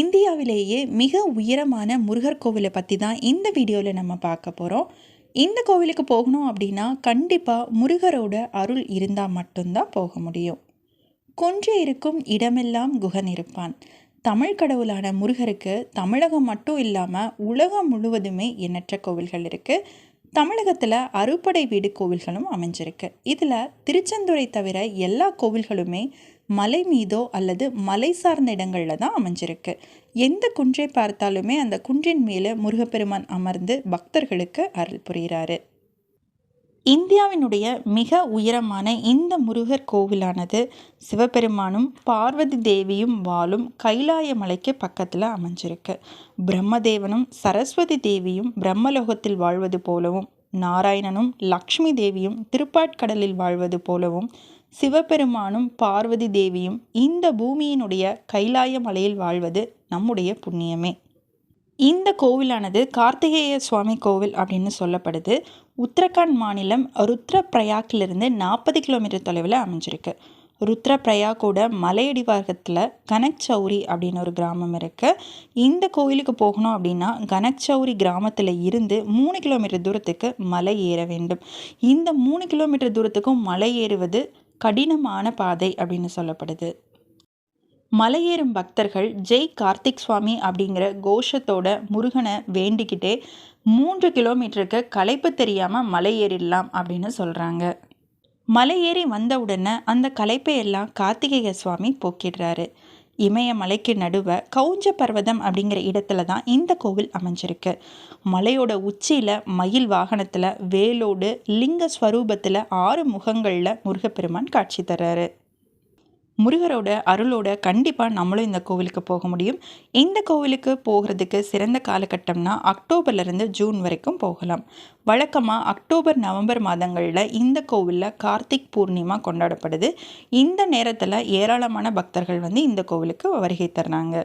இந்தியாவிலேயே மிக உயரமான முருகர் கோவிலை பற்றி தான் இந்த வீடியோவில் நம்ம பார்க்க போகிறோம் இந்த கோவிலுக்கு போகணும் அப்படின்னா கண்டிப்பாக முருகரோட அருள் இருந்தால் மட்டும்தான் போக முடியும். கொஞ்சம் இருக்கும் இடமெல்லாம் குகன் இருப்பான். தமிழ் கடவுளான முருகருக்கு தமிழகம் மட்டும் இல்லாமல் உலகம் முழுவதுமே எண்ணற்ற கோவில்கள் இருக்குது தமிழகத்தில் அறுபடை வீடு கோவில்களும் அமைஞ்சிருக்கு. இதில் திருச்செந்துறை தவிர எல்லா கோவில்களுமே மலை மீதோ அல்லது மலை சார்ந்த இடங்களில் தான் அமைஞ்சிருக்கு. எந்த குன்றை பார்த்தாலுமே அந்த குன்றின் மேலே முருகப்பெருமான் அமர்ந்து பக்தர்களுக்கு அருள் புரிகிறாரு. இந்தியாவினுடைய மிக உயரமான இந்த முருகர் கோவிலானது சிவபெருமானும் பார்வதி தேவியும் வாழும் கைலாய மலைக்கு பக்கத்தில் அமைஞ்சிருக்கு. பிரம்மதேவனும் சரஸ்வதி தேவியும் பிரம்மலோகத்தில் வாழ்வது போலவும் நாராயணனும் லக்ஷ்மி தேவியும் திருப்பாட்கடலில் வாழ்வது போலவும் சிவபெருமானும் பார்வதி தேவியும் இந்த பூமியினுடைய கைலாய மலையில் வாழ்வது நம்முடைய புண்ணியமே. இந்த கோவிலானது கார்த்திகேய சுவாமி கோவில் அப்படின்னு சொல்லப்படுது. உத்தரகாண்ட் மாநிலம் ருத்ரப்ரயாக்கிலிருந்து நாற்பது கிலோமீட்டர் தொலைவில் அமைஞ்சிருக்கு. ருத்ர பிரயாக்கோட மலையடிவாரத்தில் கனக்சௌரி அப்படின்னு ஒரு கிராமம் இருக்குது இந்த கோயிலுக்கு போகணும் அப்படின்னா கனக்சௌரி கிராமத்தில் இருந்து மூணு கிலோமீட்டர் தூரத்துக்கு மலை ஏற வேண்டும். இந்த மூணு கிலோமீட்டர் தூரத்துக்கும் மலை ஏறுவது கடினமான பாதை அப்படின்னு சொல்லப்படுது. மலையேறும் பக்தர்கள் ஜெய் கார்த்திக் சுவாமி அப்படிங்கிற கோஷத்தோட முருகனை வேண்டிக்கிட்டே மூன்று கிலோமீட்டருக்கு களைப்பு தெரியாமல் மலை ஏறிடலாம் அப்படின்னு சொல்கிறாங்க மலை ஏறி வந்த உடனே அந்த களைப்பை எல்லாம் கார்த்திகேய சுவாமி போக்கிடுறாரு. இமயமலைக்கு நடுவை கவுஞ்ச பர்வதம் அப்படிங்கிற இடத்துல தான் இந்த கோவில் அமைஞ்சிருக்கு. மலையோட உச்சியில் மயில் வாகனத்தில் வேலோடு லிங்க ஸ்வரூபத்தில் ஆறு முகங்களில் முருகப்பெருமான் காட்சி தர்றாரு. முருகரோட அருளோட கண்டிப்பாக நம்மளும் இந்த கோவிலுக்கு போக முடியும். இந்த கோவிலுக்கு போகிறதுக்கு சிறந்த காலகட்டம்னா அக்டோபர்லேருந்து ஜூன் வரைக்கும் போகலாம். வழக்கமாக அக்டோபர் நவம்பர் மாதங்களில் இந்த கோவிலில் கார்த்திக் பூர்ணிமா கொண்டாடப்படுது. இந்த நேரத்தில் ஏராளமான பக்தர்கள் வந்து இந்த கோவிலுக்கு வருகை தர்றாங்க.